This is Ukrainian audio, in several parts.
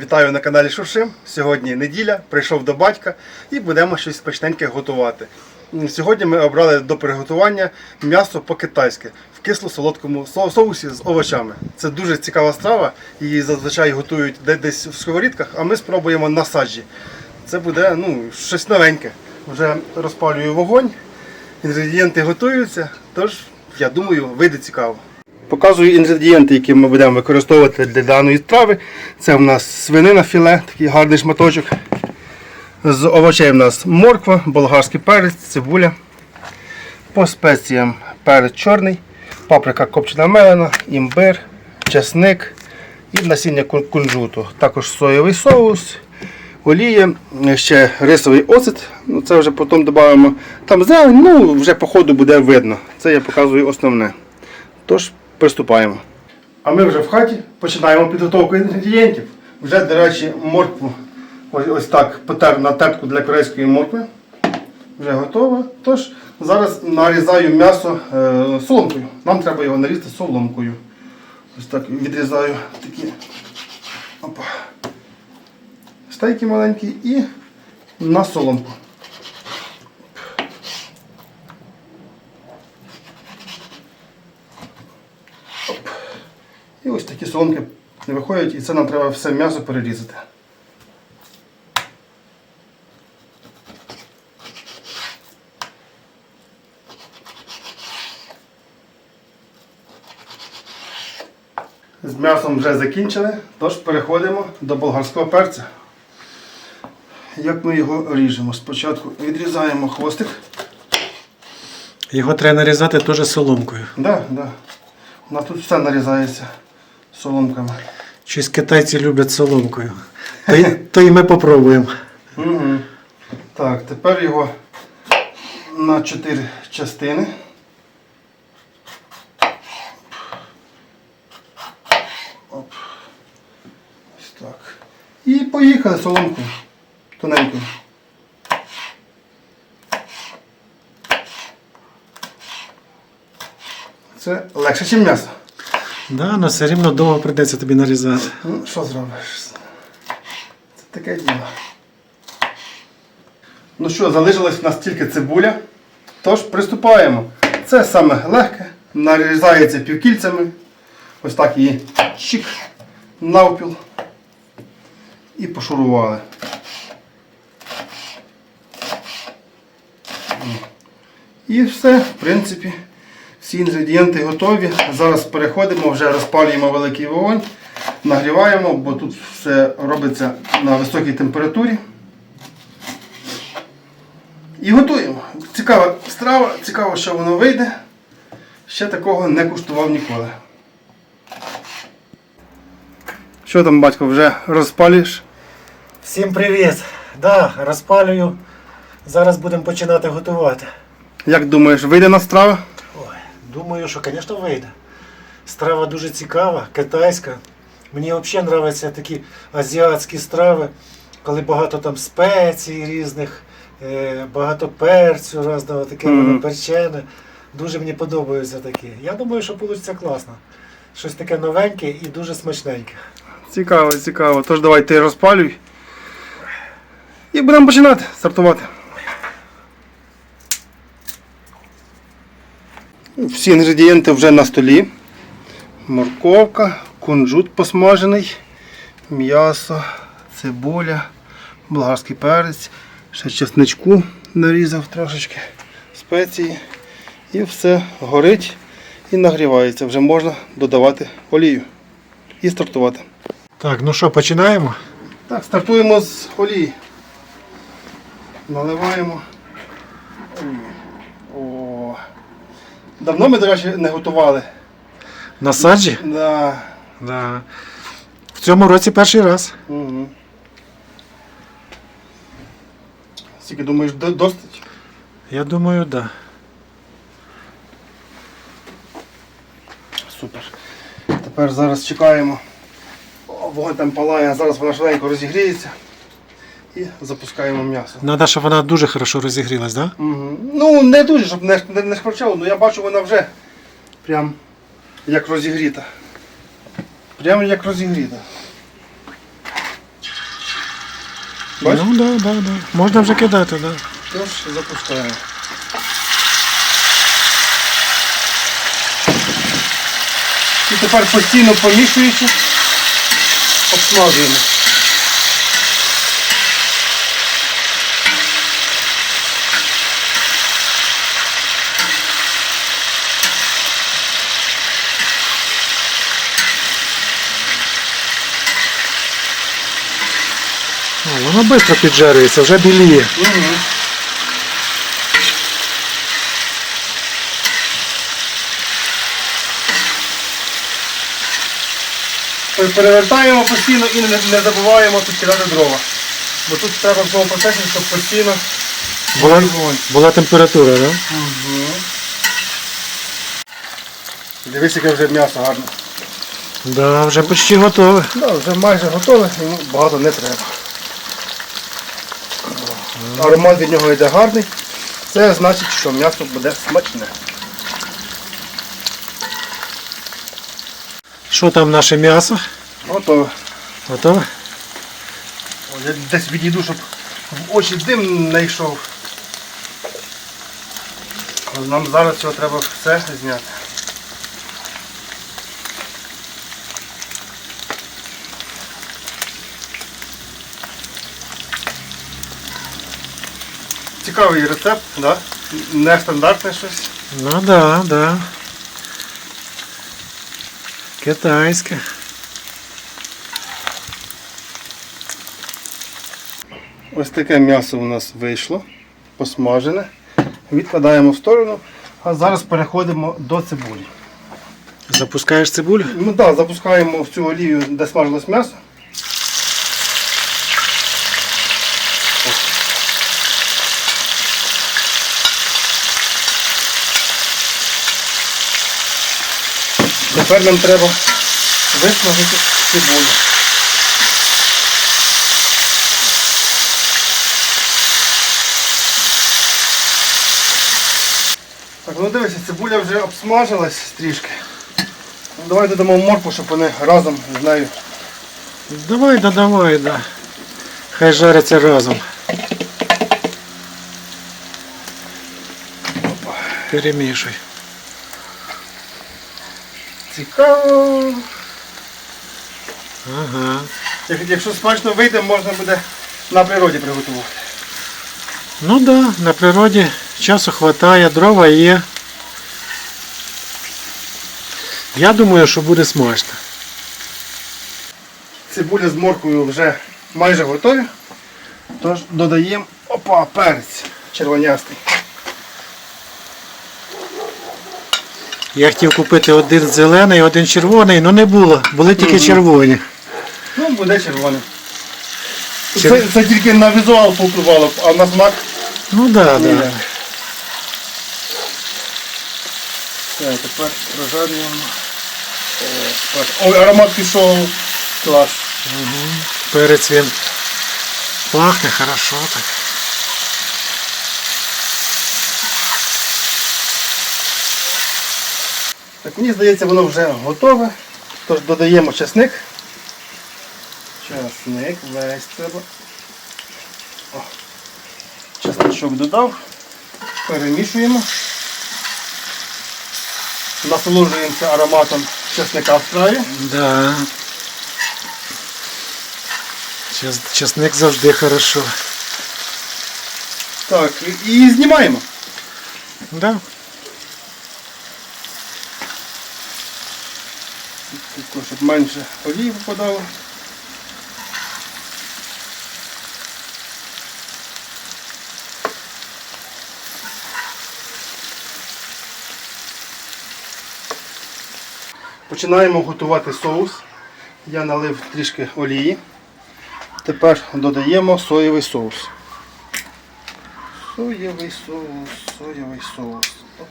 Вітаю на каналі Шуршим. Сьогодні неділя, прийшов до батька і будемо щось смачненьке готувати. Сьогодні ми обрали до приготування м'ясо по-китайськи в кисло-солодкому соусі з овочами. Це дуже цікава страва, її зазвичай готують десь в сковорідках, а ми спробуємо на саджі. Це буде ну, щось новеньке. Вже розпалюю вогонь, інгредієнти готуються, тож я думаю, вийде цікаво. Показую інгредієнти, які ми будемо використовувати для даної страви. Це в нас свинина філе, такий гарний шматочок. З овочей в нас морква, болгарський перець, цибуля. По спеціям перець чорний, паприка копчена мелена, імбир, чесник і насіння кунжуту. Також соєвий соус, олія, ще рисовий оцет. Ну, це вже потім додаємо. Там зелень, ну вже по ходу буде видно. Це я показую основне. Тож приступаємо. А ми вже в хаті починаємо підготовку інгредієнтів. Вже, до речі, моркву ось, ось так потер на тертку для корейської моркви. Вже готова. Тож зараз нарізаю м'ясо е, соломкою. Нам треба його нарізати соломкою. Ось так відрізаю такі опа, стейки маленькі і на соломку. І ось такі соломки не виходять, і це нам треба все м'ясо перерізати. З м'ясом вже закінчили, тож переходимо до болгарського перця. Як ми його ріжемо? Спочатку відрізаємо хвостик. Його треба нарізати теж соломкою. Да, да. У нас тут все нарізається соломками. Щось китайці люблять соломкою. То й, то й ми попробуємо. Угу. Так, тепер його на чотири частини. Оп. Ось так. І поїхали соломкою. Тоненькою. Це легше, ніж м'ясо. Да, але все рівно довго прийдеться тобі нарізати. Ну, що зробиш? Це таке діло. Ну що, залишилась в нас тільки цибуля. Тож приступаємо. Це саме легке. Нарізається півкільцями. Ось так її чик навпіл. І пошурували. І все, в принципі, всі інгредієнти готові. Зараз переходимо, вже розпалюємо великий вогонь, нагріваємо, бо тут все робиться на високій температурі. І готуємо. Цікава страва, цікаво, що воно вийде. Ще такого не куштував ніколи. Що там, батько, вже розпалюєш? Всім привіт! Да, розпалюю. Зараз будемо починати готувати. Як думаєш, вийде на страва? Думаю, що, звісно, вийде. Страва дуже цікава, китайська. Мені взагалі подобаються такі азіатські страви, коли багато там спецій різних, е, багато перцю різного, таке Мгм. воно перчене. Дуже мені подобаються такі. Я думаю, що вийде класно. Щось таке новеньке і дуже смачненьке. Цікаво, цікаво. Тож давай ти розпалюй. І будемо починати стартувати. Всі інгредієнти вже на столі. Морковка, кунжут посмажений, м'ясо, цибуля, болгарський перець, ще чесничку нарізав трошечки, спеції. І все горить і нагрівається. Вже можна додавати олію і стартувати. Так, ну що, починаємо? Так, стартуємо з олії. Наливаємо. О. Давно ми, до речі, не готували. На саджі? Да. Да. В цьому році перший раз. Угу. Скільки думаєш, до- досить? Я думаю, так. Да. Супер. Тепер зараз чекаємо. О, вогонь там палає, зараз вона швиденько розігріється. І запускаємо м'ясо. Треба, щоб вона дуже хорошо розігрілась, так? Да? Угу. Ну, не дуже, щоб не, не, не шкварчало, але я бачу, вона вже прям як розігріта. Прямо як розігріта. Бачиш? Ну да, да, да. Можна вже кидати, да. Тож запускаємо. І тепер постійно помішуючи, обсмажуємо. Воно швидко піджарюється, вже біліє. Перевертаємо постійно і не, забуваємо тут кидати дрова. Бо тут треба в цьому процесі, щоб постійно Була, була температура, так? Да? Угу. Дивись, яке вже м'ясо гарне. Да, вже почти готове. Да, вже майже готове, багато не треба. Аромат від нього йде гарний. Це значить, що м'ясо буде смачне. Що там наше м'ясо? Готове. Готове? О, Я десь відійду, щоб в очі дим не йшов. Нам зараз цього треба все зняти. Цікавий рецепт, да? нестандартне щось. Ну да, да. Китайське. Ось таке м'ясо у нас вийшло, посмажене. Відкладаємо в сторону, а зараз переходимо до цибулі. Запускаєш цибулю? Ну так, запускаємо в цю олію, де смажилось м'ясо. Тепер нам треба висмажити цибулю. Так, ну дивися, цибуля вже обсмажилась трішки. Ну, Давай додамо моркву, щоб вони разом з нею. Давай, да давай, да. Хай жаряться разом. Перемішуй. Цікаво. Ага. Якщо смачно вийде, можна буде на природі приготувати. Ну да, на природі часу хватає, дрова є. Я думаю, що буде смачно. Цибуля з морквою вже майже готові. Тож додаємо опа, перець червонястий. Я хотів купити один зелений, один червоний, але не було. Були тільки червоні. Ну, буде червоним. Чер- Це, це тільки на візуал повпливало, а на смак Ну да, ні. да. Все, тепер прожарюємо. Ой, аромат пішов. Клас. Перець він пахне хорошо так. Так, мені здається, воно вже готове. Тож додаємо часник. Часник весь треба. О, часничок додав. Перемішуємо. Насолоджуємося ароматом часника в страві. Да. Час, часник завжди хорошо. Так, і знімаємо. Да. Також, щоб менше олії випадало. Починаємо готувати соус. Я налив трішки олії. Тепер додаємо соєвий соус. Соєвий соус, соєвий соус. Оп.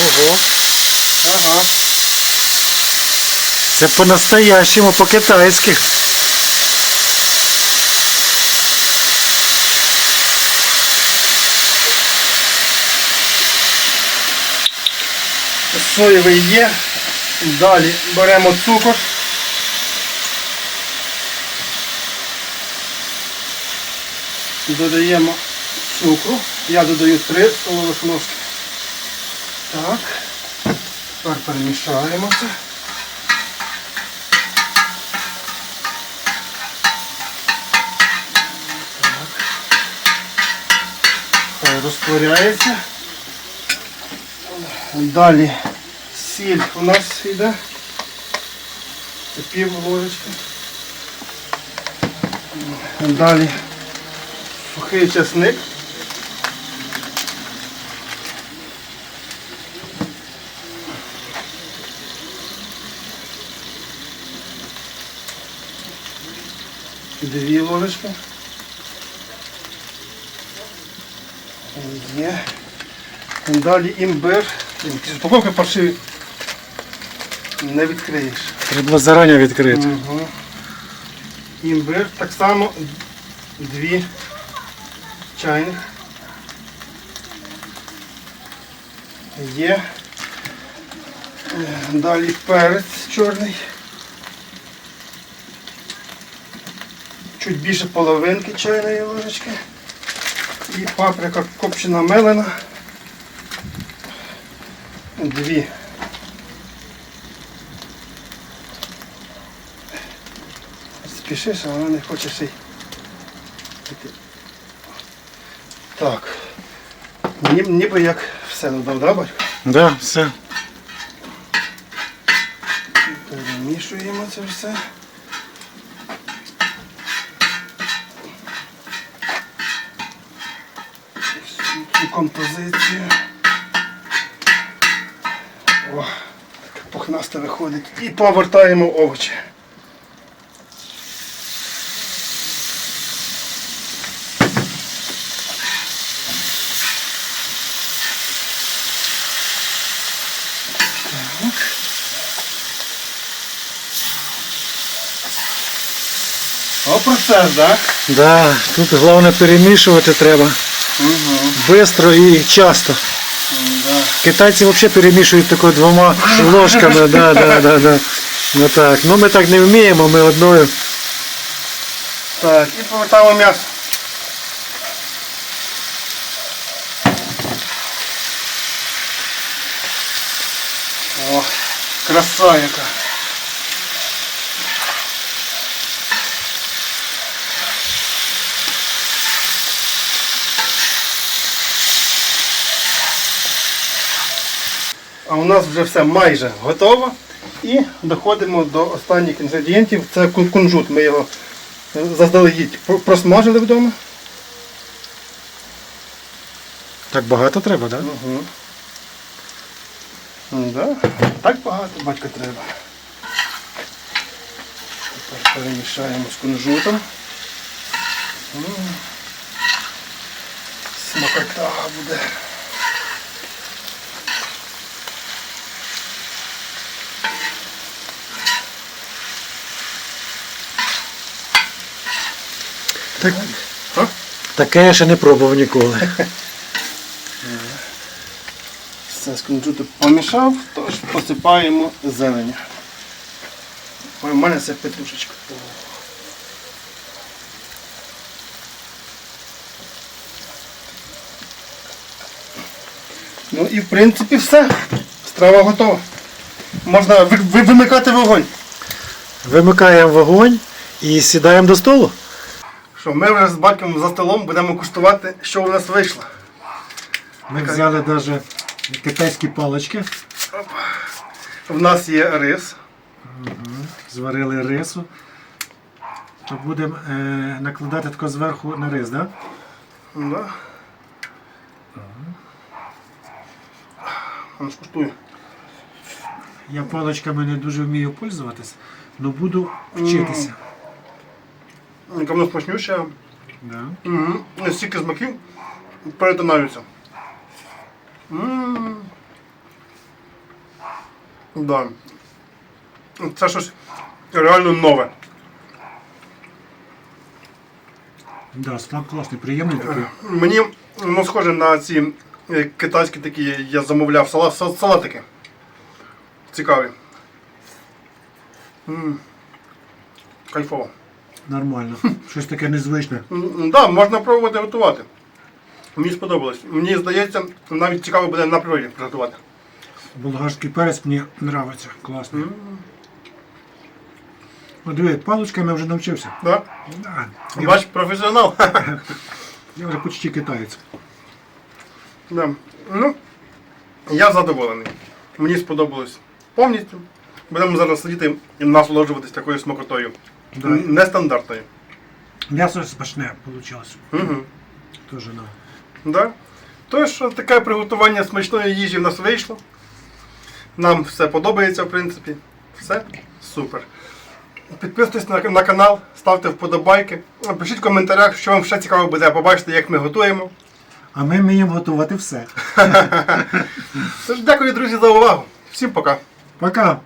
Ого. Ага. Це по-настоящему, по-китайськи. соєвий є. Далі беремо цукор. Додаємо цукру. Я додаю 3 столових ложки. Так. Тепер перемішаємо це. Розтворяється. Далі сіль у нас йде. Це пів ложечки. Далі сухий чесник. Дві ложечки. Є. Далі імбир. Упаковки паршиві. Не відкриєш. Треба зарані відкрити. Угу. Імбир так само дві чайних. Є. Далі перець чорний. Чуть більше половинки чайної ложечки. І паприка копчена мелена. Дві. Спішиш, а вона не хоче ще й. Так. Ні, ніби як все додав, да, батько? Да, все. Перемішуємо це все. Композицію. О, таке пухнасте виходить. І повертаємо овочі. О, процес, так? Да, тут головне перемішувати треба. Угу. Бистро і часто. Да. Китайці взагалі перемішують тако двома ложками. Да, да, да, да. Ну так. Ну ми так не вміємо, ми одною. Так, і повертаємо м'ясо. О, краса. У нас вже все майже готово. І доходимо до останніх інгредієнтів. Це кунжут. Ми його заздалегідь просмажили вдома. Так багато треба, так? Угу. Да. Так багато батька треба. Тепер перемішаємо з кунжутом. Смакота буде. Так, таке я ще не пробував ніколи. Все з кунжуту помішав, тож посипаємо зеленю. Ой, У мене це петрушечка. Ну і в принципі все. Страва готова. Можна ви- ви- вимикати вогонь. Вимикаємо вогонь і сідаємо до столу. Що ми вже з батьком за столом будемо куштувати, що у нас вийшло. Ми взяли навіть китайські палички, У нас є рис. зварили рису. То будемо е, накладати тако зверху на рис, так? Да. Ну, скуштую. Я паличками не дуже вмію пользуватись, але буду вчитися. Яка воно смачнюща. Да. Угу. Стільки смаків перетинаються. М. Да. Це щось реально нове. Да, смак класний, приємний такий. Мені воно схоже на ці е, китайські такі, я замовляв сала, са- салатики. Цікаві. М. Кайфово. Нормально. Щось таке незвичне. Так, да, можна пробувати готувати. Мені сподобалось. Мені здається, навіть цікаво буде на природі приготувати. Болгарський перець мені подобається. Класно. О, диви, паличками я вже навчився. Да? Да. Я, Бач, професіонал. я вже почти китаєць. да. Ну, я задоволений. Мені сподобалось повністю. Будемо зараз сидіти і насолоджуватись такою смакотою. Да. Н- Нестандартною. М'ясо смачне вийшло. Угу. Теж на. Да? Тож, таке приготування смачної їжі в нас вийшло. Нам все подобається, в принципі. Все супер. Підписуйтесь на, на канал, ставте вподобайки. Пишіть в коментарях, що вам ще цікаво буде побачити, як ми готуємо. А ми вміємо готувати все. Тож, дякую, друзі, за увагу. Всім пока. Пока!